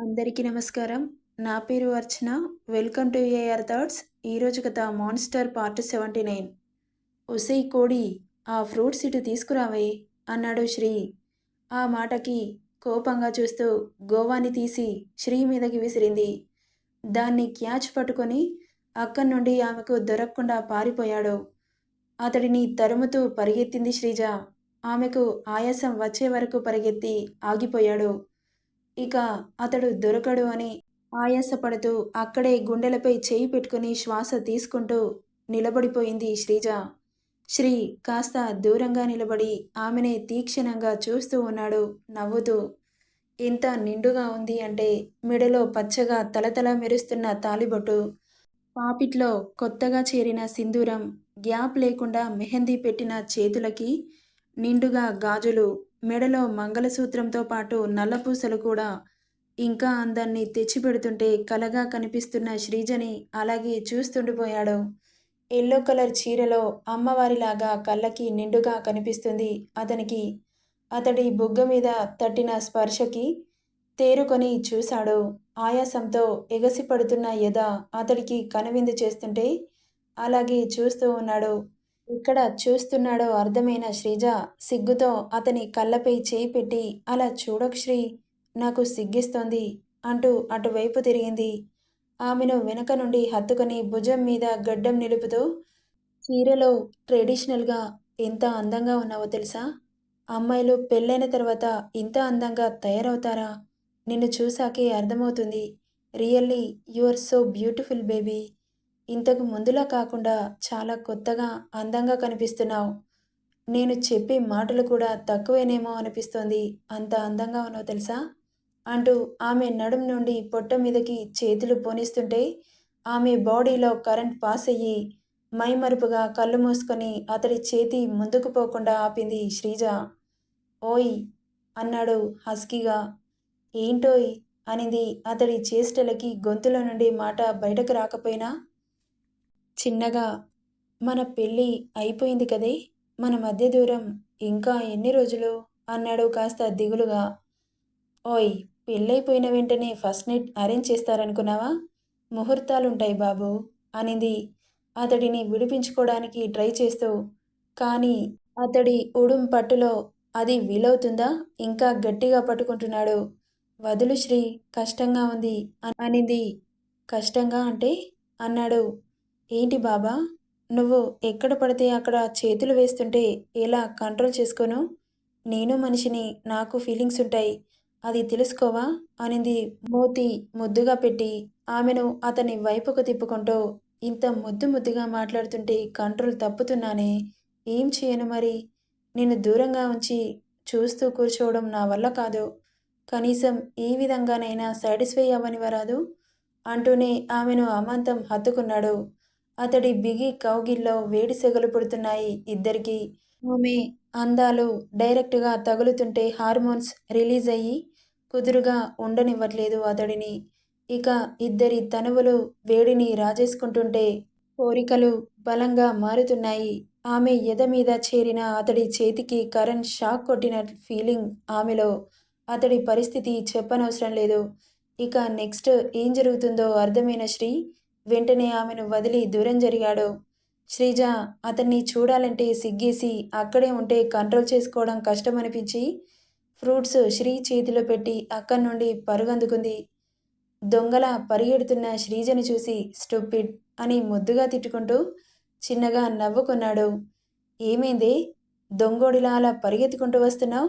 అందరికీ నమస్కారం. నా పేరు Archana. Welcome to A R thoughts. ఈరోజు కథ మాన్స్టర్ పార్ట్ 79. ఒసేయ్ కోడి ఆ ఫ్రూట్స్ ఇటు తీసుకురావే అన్నాడు శ్రీ. ఆ మాటకి కోపంగా చూస్తూ గోవాని తీసి శ్రీ మీదకి విసిరింది. దాన్ని క్యాచ్ పట్టుకొని అక్కడి నుండి ఆమెకు దొరకకుండా పారిపోయాడు. అతడిని తరుముతూ పరిగెత్తింది శ్రీజ. ఆమెకు ఆయాసం వచ్చే వరకు పరిగెత్తి ఆగిపోయాడు. ఇక అతడు దొరకడు అని ఆయాసపడుతూ అక్కడే గుండెలపై చేయి పెట్టుకుని శ్వాస తీసుకుంటూ నిలబడిపోయింది శ్రీజ. శ్రీ కాస్త దూరంగా నిలబడి ఆమెనే తీక్షణంగా చూస్తూ ఉన్నాడు నవ్వుతూ. ఎంత నిండుగా ఉంది అంటే మెడలో పచ్చగా తలతల మెరుస్తున్న తాళిబొట్టు, పాపిట్లో కొత్తగా చేరిన సింధూరం, గ్యాప్ లేకుండా మెహందీ పెట్టిన చేతులకి నిండుగా గాజులు, మెడలో మంగళసూత్రంతో పాటు నల్లపూసలు కూడా ఇంకా అందాన్ని తెచ్చిపెడుతుంటే కలగా కనిపిస్తున్న శ్రీజని అలాగే చూస్తుండిపోయాడు. ఎల్లో కలర్ చీరలో అమ్మవారిలాగా కళ్ళకి నిండుగా కనిపిస్తుంది అతనికి. అతడి బుగ్గ మీద తట్టిన స్పర్శకి తేరుకొని చూశాడు. ఆయాసంతో ఎగసిపడుతున్న ఎద అతడికి కనువిందు చేస్తుంటే అలాగే చూస్తూ ఉన్నాడు. ఇక్కడ చూస్తున్నాడో అర్థమైన శ్రీజ సిగ్గుతో అతని కళ్ళపై చేయి పెట్టి అలా చూడకు శ్రీ నాకు సిగ్గిస్తోంది అంటూ అటువైపు తిరిగింది. ఆమెను వెనక నుండి హత్తుకొని భుజం మీద గడ్డం నిలుపుతూ చీరలో ట్రెడిషనల్గా ఎంత అందంగా ఉన్నావో తెలుసా? అమ్మాయిలు పెళ్ళైన తర్వాత ఇంత అందంగా తయారవుతారా? నిన్ను చూశాకే అర్థమవుతుంది. Really you are so beautiful baby. ఇంతకు ముందులా కాకుండా చాలా కొత్తగా, అందంగా కనిపిస్తున్నావు నేను చెప్పే మాటలు కూడా తక్కువేనేమో అనిపిస్తోంది అంత అందంగా ఉన్నావు తెలుసా? అంటూ ఆమె నడుం నుండి పొట్ట మీదకి చేతులు పోనిస్తుంటే ఆమె బాడీలో కరెంట్ పాస్ అయ్యి మైమరుపుగా కళ్ళు మూసుకొని అతడి చేతి ముందుకు పోకుండా ఆపింది శ్రీజ. ఓయ్ అన్నాడు హస్కీగా. ఏంటోయ్ అనింది అతడి చేష్టలకి గొంతులో నుండి మాట బయటకు రాకపోయినా. చిన్నగా మన పెళ్ళి అయిపోయింది కదే మన మధ్య దూరం ఇంకా ఎన్ని రోజులు? అన్నాడు కాస్త దిగులుగా. ఓయ్ పెళ్ళైపోయిన వెంటనే ఫస్ట్ నైట్ అరేంజ్ చేస్తారనుకున్నావా? ముహూర్తాలుంటాయి బాబు అనింది అతడిని విడిపించుకోవడానికి ట్రై చేస్తూ. కానీ అతడి ఉడుం పట్టులో అది వీలవుతుందా? ఇంకా గట్టిగా పట్టుకుంటున్నాడు. వదులు శ్రీ కష్టంగా ఉంది అనింది. కష్టంగా అంటే? అన్నాడు. ఏంటి బాబా నువ్వు ఎక్కడ పడితే అక్కడ చేతులు వేస్తుంటే ఎలా కంట్రోల్ చేసుకోను? నేను మనిషిని నాకు ఫీలింగ్స్ ఉంటాయి. అది తెలుసుకోవా? అనింది మూతి ముద్దుగా పెట్టి ఆమెను అతని వైపుకు తిప్పుకుంటూ. ఇంత ముద్దు ముద్దుగా మాట్లాడుతుంటే కంట్రోల్ తప్పుతున్నానే. ఏం చేయను మరి? నిన్ను దూరంగా ఉంచి చూస్తూ కూర్చోవడం నా వల్ల కాదు. కనీసం ఈ విధంగానైనా సాటిస్ఫై అవ్వనివరాదు అంటూనే ఆమెను అమాంతం హత్తుకున్నాడు. అతడి బిగి కౌగిల్లో వేడి సెగలు పుడుతున్నాయి ఇద్దరికీ. ఆమె అందాలు డైరెక్ట్గా తగులుతుంటే హార్మోన్స్ రిలీజ్ అయ్యి కుదురుగా ఉండనివ్వట్లేదు అతడిని. ఇక ఇద్దరి తనువులు వేడిని రాజేసుకుంటుంటే కోరికలు బలంగా మారుతున్నాయి. ఆమె ఎద మీద చేరిన అతడి చేతికి కరెంట్ షాక్ కొట్టిన ఫీలింగ్ ఆమెలో. అతడి పరిస్థితి చెప్పనవసరం లేదు. ఇక నెక్స్ట్ ఏం జరుగుతుందో అర్థమైన శ్రీ వెంటనే ఆమెను వదిలి దూరం జరిగాడు. శ్రీజ అతన్ని చూడాలంటే సిగ్గేసి అక్కడే ఉంటే కంట్రోల్ చేసుకోవడం కష్టమనిపించి ఫ్రూట్స్ శ్రీ చేతిలో పెట్టి అక్కడి నుండి పరుగందుకుంది. దొంగలా పరిగెడుతున్న శ్రీజని చూసి స్టూపిడ్ అని ముద్దుగా తిట్టుకుంటూ చిన్నగా నవ్వుకున్నాడు. ఏమైంది దొంగోడిలా అలా పరిగెత్తుకుంటూ వస్తున్నావు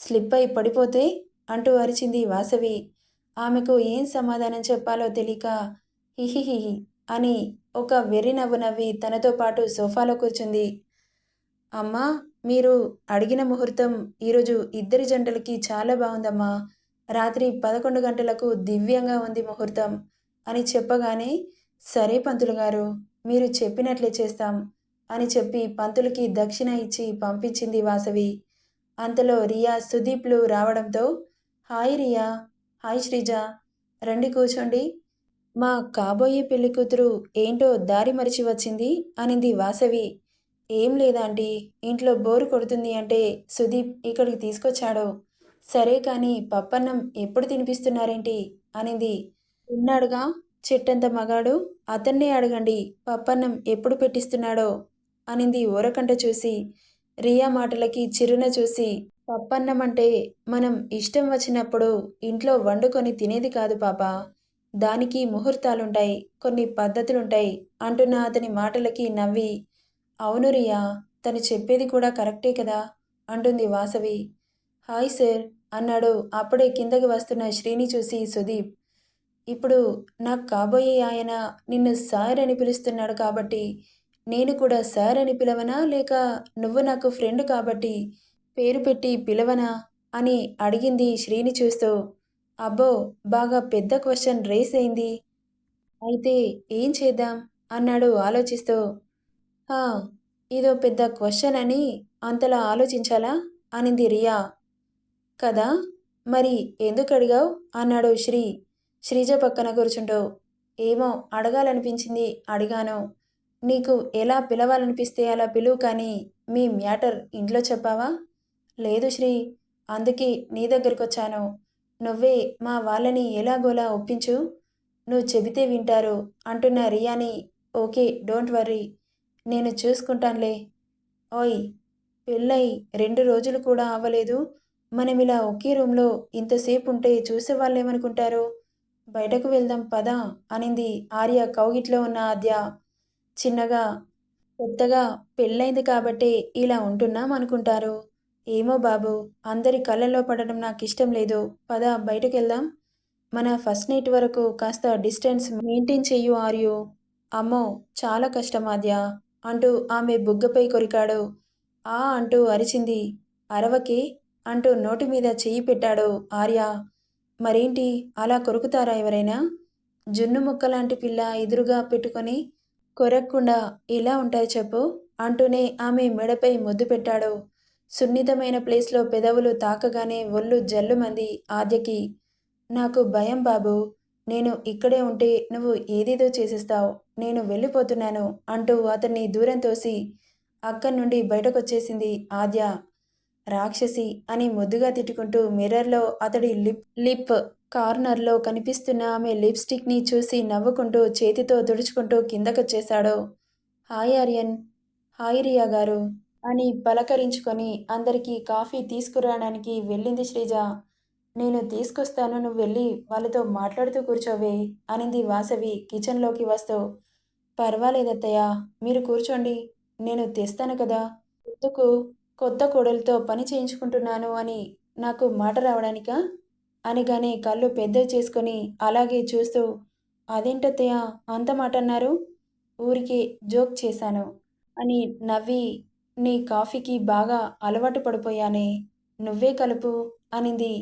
స్లిప్ అయి పడిపోతే? అంటూ అరిచింది వాసవి. ఆమెకు ఏం సమాధానం చెప్పాలో తెలియక హిహిహిహి అని ఒక వెర్రి నవ్వు నవ్వి తనతో పాటు సోఫాలో కూర్చుంది. అమ్మా మీరు అడిగిన ముహూర్తం ఈరోజు ఇద్దరి జంటలకి చాలా బాగుందమ్మా రాత్రి పదకొండు గంటలకు దివ్యంగా ఉంది ముహూర్తం అని చెప్పగానే సరే పంతులుగారు మీరు చెప్పినట్లే చేస్తాం అని చెప్పి పంతులకి దక్షిణ ఇచ్చి పంపించింది వాసవి. అంతలో రియా సుదీప్లు రావడంతో హాయ్ రియా, హాయ్ శ్రీజ రండి కూర్చోండి. మా కాబోయే పెళ్ళికూతురు ఏంటో దారి మరిచి వచ్చింది అనింది వాసవి. ఏం లేదాంటీ ఇంట్లో బోరు కొడుతుంది అంటే సుదీప్ ఇక్కడికి తీసుకొచ్చాడో. సరే కానీ పప్పన్నం ఎప్పుడు తినిపిస్తున్నారేంటి? అనింది. ఉన్నాడుగా చెట్టంత మగాడు. అతన్నే అడగండి పప్పన్నం ఎప్పుడు పెట్టిస్తున్నాడో? అనింది ఊరకంట చూసి. రియా మాటలకి చిరున చూసి. పప్పన్నం అంటే మనం ఇష్టం వచ్చినప్పుడు ఇంట్లో వండుకొని తినేది కాదు పాప. దానికి ముహూర్తాలుంటాయి కొన్ని పద్ధతులుంటాయి అంటున్న అతని మాటలకి నవ్వి అవును రియా తను చెప్పేది కూడా కరెక్టే కదా అంటుంది వాసవి. హాయ్ సార్ అన్నాడు అప్పుడే కిందకి వస్తున్న శ్రీని చూసి సుదీప్. ఇప్పుడు నాకు కాబోయే ఆయన నిన్ను సార్ అని పిలుస్తున్నాడు కాబట్టి నేను కూడా సార్ అని పిలవనా? లేక నువ్వు నాకు ఫ్రెండ్ కాబట్టి పేరు పెట్టి పిలవనా అని అడిగింది శ్రీని చూస్తూ. అబ్బో బాగా పెద్ద క్వశ్చన్ రేస్ అయింది. అయితే ఏం చేద్దాం? అన్నాడు ఆలోచిస్తూ. "హా, ఇదో పెద్ద క్వశ్చన్ అని అంతలా ఆలోచించాలా? అనింది రియా. కదా మరి ఎందుకు అడిగావు? అన్నాడు శ్రీ. శ్రీజ పక్కన కూర్చుంటూ. ఏమో అడగాలనిపించింది అడిగాను. నీకు ఎలా పిలవాలనిపిస్తే అలా పిలువు కానీ మీ మ్యాటర్ ఇంట్లో చెప్పావా? లేదు శ్రీ అందుకే నీ దగ్గరికి వచ్చాను నువ్వే మా వాళ్ళని ఎలాగోలా ఒప్పించు. నువ్వు చెబితే వింటారు అంటున్న రియాని. Okay don't worry. నేను చూసుకుంటానులే. ఓయ్ పెళ్ళై రెండు రోజులు కూడా అవ్వలేదు. మనం ఇలా ఒకే రూమ్లో ఇంతసేపు ఉంటే చూసే వాళ్ళేమనుకుంటారు? బయటకు వెళ్దాం పద అనింది ఆర్య కౌగిట్లో ఉన్న ఆద్య. చిన్నగా కొత్తగా పెళ్ళైంది కాబట్టే ఇలా ఉంటున్నాం అనుకుంటారు ఏమో బాబు అందరి కళ్ళల్లో పడడం నాకు ఇష్టం లేదు. పద బయటకు వెళ్దాం మన ఫస్ట్ నైట్ వరకు కాస్త డిస్టెన్స్ మెయింటైన్ చెయ్యు ఆర్యు. అమ్మో చాలా కష్టం ఆద్య అంటూ ఆమె బుగ్గపై కొరికాడు. ఆ అంటూ అరిచింది. అరవకి అంటూ నోటి మీద చెయ్యి పెట్టాడు ఆర్య. మరేంటి అలా కొరుకుతారా ఎవరైనా? జున్ను ముక్కలాంటి పిల్ల ఎదురుగా పెట్టుకొని కొరక్కుండా ఇలా ఉంటాయి చెప్పు? అంటూనే ఆమె మెడపై ముద్దు పెట్టాడు. సున్నితమైన ప్లేస్లో పెదవులు తాకగానే ఒళ్ళు జల్లుమంది ఆద్యకి నాకు భయం బాబు నేను ఇక్కడే ఉంటే నువ్వు ఏదేదో చేసేస్తావు నేను వెళ్ళిపోతున్నాను అంటూ అతన్ని దూరం తోసి అక్కడి నుండి బయటకొచ్చేసింది ఆద్య. రాక్షసి అని ముద్దుగా తిట్టుకుంటూ మిర్రర్లో అతడి లిప్ లిప్ కార్నర్లో కనిపిస్తున్న ఆమె లిప్స్టిక్ని చూసి నవ్వుకుంటూ చేతితో తుడుచుకుంటూ కిందకొచ్చేశాడు. హాయ్ ఆర్యన్ హాయ్ రియా గారు. అని పలకరించుకొని అందరికీ కాఫీ తీసుకురావడానికి వెళ్ళింది శ్రీజ. నేను తీసుకొస్తాను నువ్వు వెళ్ళి వాళ్ళతో మాట్లాడుతూ కూర్చోవే అనింది వాసవి కిచెన్లోకి వస్తూ. పర్వాలేదత్తయ్య మీరు కూర్చోండి నేను తెస్తాను కదా. ఎందుకు కొత్త కోడలతో పని చేయించుకుంటున్నాను అని నాకు మాట రావడానికా? అనగానే కళ్ళు పెద్ద చేసుకొని అలాగే చూస్తూ. అదేంటత్తయ్య అంత మాట అన్నారు ఊరికే జోక్ చేశాను అని నవ్వి నీ కాఫీకి బాగా అలవాటు పడిపోయానే నువ్వే కలుపు అనింది.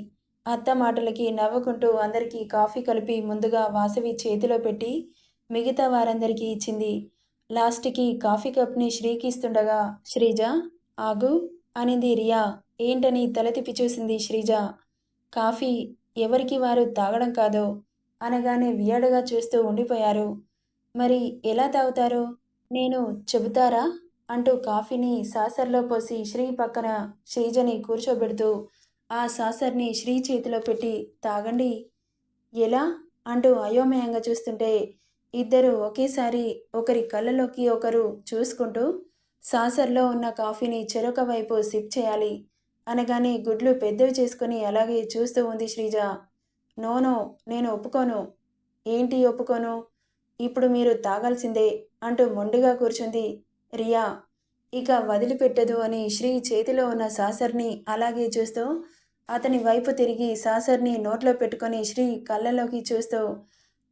అత్త మాటలకి నవ్వుకుంటూ అందరికీ కాఫీ కలిపి ముందుగా వాసవి చేతిలో పెట్టి మిగతా వారందరికీ ఇచ్చింది. లాస్ట్కి కాఫీ కప్ని శ్రీకిస్తుండగా శ్రీజ ఆగు అనింది రియా. ఏంటని తల తిప్పి చూసింది శ్రీజ. కాఫీ ఎవరికి వారు తాగడం కాదో అనగానే వియాడగా చూస్తూ ఉండిపోయారు. మరి ఎలా తాగుతారు? నేను చెబుతారా? అంటూ కాఫీని సాసర్లో పోసి శ్రీ పక్కన శ్రీజని కూర్చోబెడుతూ ఆ సాసర్ని శ్రీ చేతిలో పెట్టి తాగండి. ఎలా? అంటూ అయోమయంగా చూస్తుంటే ఇద్దరు ఒకేసారి ఒకరి కళ్ళలోకి ఒకరు చూసుకుంటూ సాసర్లో ఉన్న కాఫీని చెరొక వైపు సిప్ చేయాలి అనగానే గుడ్లు పెద్దవి చేసుకుని అలాగే చూస్తూ ఉంది శ్రీజ. నోనో నేను ఒప్పుకోను. ఏంటి ఒప్పుకోను? ఇప్పుడు మీరు తాగాల్సిందే అంటూ మొండిగా కూర్చుంది రియా ఇక వదిలిపెట్టదు అని శ్రీ చేతిలో ఉన్న సాసర్ని అలాగే చూస్తూ అతని వైపు తిరిగి సాసర్ని నోట్లో పెట్టుకొని శ్రీ కళ్ళలోకి చూస్తూ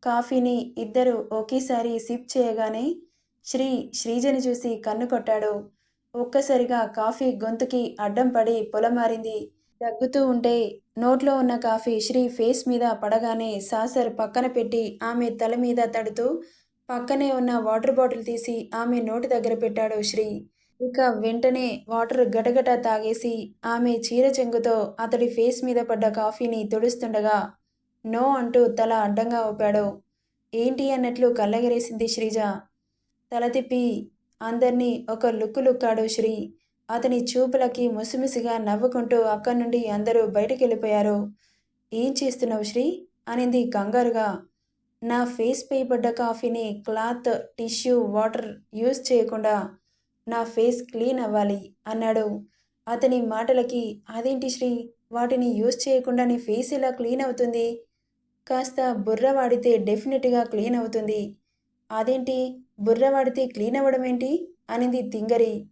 కాఫీని ఇద్దరు ఒకేసారి సిప్ చేయగానే శ్రీ శ్రీజని చూసి కన్ను కొట్టాడు. ఒక్కసారిగా కాఫీ గొంతుకి అడ్డం పడి పొలమారింది. దగ్గుతూ ఉంటే నోట్లో ఉన్న కాఫీ శ్రీ ఫేస్ మీద పడగానే సాసర్ పక్కన పెట్టి ఆమె తల మీద తడుతూ పక్కనే ఉన్న వాటర్ బాటిల్ తీసి ఆమె నోటి దగ్గర పెట్టాడు శ్రీ. ఇక వెంటనే వాటర్ గటగట తాగేసి ఆమె చీర చెంగుతో అతడి ఫేస్ మీద పడ్డ కాఫీని తుడుస్తుండగా నో అంటూ తల అడ్డంగా ఊపాడు. ఏంటి అన్నట్లు కళ్ళగరేసింది శ్రీజ. తల తిప్పి అందర్నీ ఒక లుక్కు లుక్కాడు శ్రీ. అతని చూపులకి ముసిముసిగా నవ్వుకుంటూ అక్కడి నుండి అందరూ బయటికి వెళ్ళిపోయారు ఏం చేస్తున్నావు శ్రీ? అనింది కంగారుగా. నా ఫేస్ పై పడ్డ కాఫీని క్లాత్ టిష్యూ వాటర్ యూజ్ చేయకుండా నా ఫేస్ క్లీన్ అవ్వాలి అన్నాడు. అతని మాటలకి అదేంటి శ్రీ? వాటిని యూజ్ చేయకుండా నీ ఫేస్ ఇలా క్లీన్ అవుతుంది? కాస్త బుర్ర వాడితే డెఫినెట్గా క్లీన్ అవుతుంది. అదేంటి? బుర్ర వాడితే క్లీన్ అవ్వడం ఏంటి? అనింది తింగరి.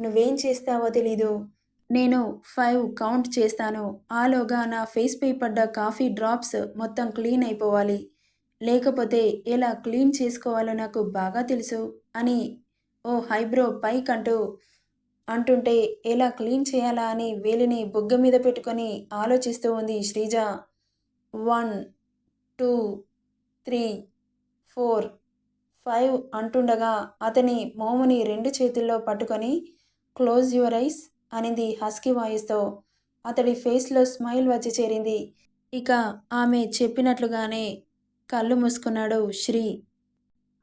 నువ్వేం చేస్తావో తెలీదు. నేను ఫైవ్ కౌంట్ చేస్తాను. ఆలోగా నా ఫేస్పై పడ్డ కాఫీ డ్రాప్స్ మొత్తం క్లీన్ అయిపోవాలి. లేకపోతే ఎలా క్లీన్ చేసుకోవాలో నాకు బాగా తెలుసు అని ఓ హైబ్రో అంటూ అంటుంటే ఎలా క్లీన్ చేయాలా అని వేలిని బొగ్గ మీద పెట్టుకొని ఆలోచిస్తూ ఉంది Sreeja. One two three four five అంటుండగా అతని మోముని రెండు చేతుల్లో పట్టుకొని క్లోజ్ యువర్ ఐస్ అనింది హస్కీ వాయిస్తో. అతడి ఫేస్లో స్మైల్ వచ్చి చేరింది. ఇక ఆమె చెప్పినట్లుగానే కళ్ళు మూసుకున్నాడు శ్రీ.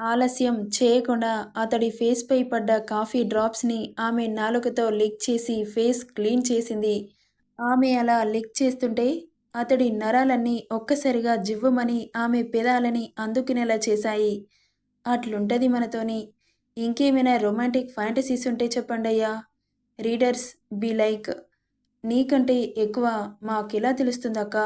ఆలస్యం చేయకుండా అతడి ఫేస్పై పడ్డ కాఫీ డ్రాప్స్ని ఆమె నాలుకతో లిక్ చేసి ఫేస్ క్లీన్ చేసింది. ఆమె అలా లిక్ చేస్తుంటే అతడి నరాలన్నీ ఒక్కసారిగా జివ్వమని ఆమె పెదాలని అందుకునేలా చేశాయి. అట్లుంటది మనతోని. ఇంకేమైనా రొమాంటిక్ ఫ్యాంటసీస్ ఉంటే చెప్పండి అయ్యా. రీడర్స్ బీ లైక్ నీకంటే ఎక్కువ మాకెలా తెలుస్తుందక్కా?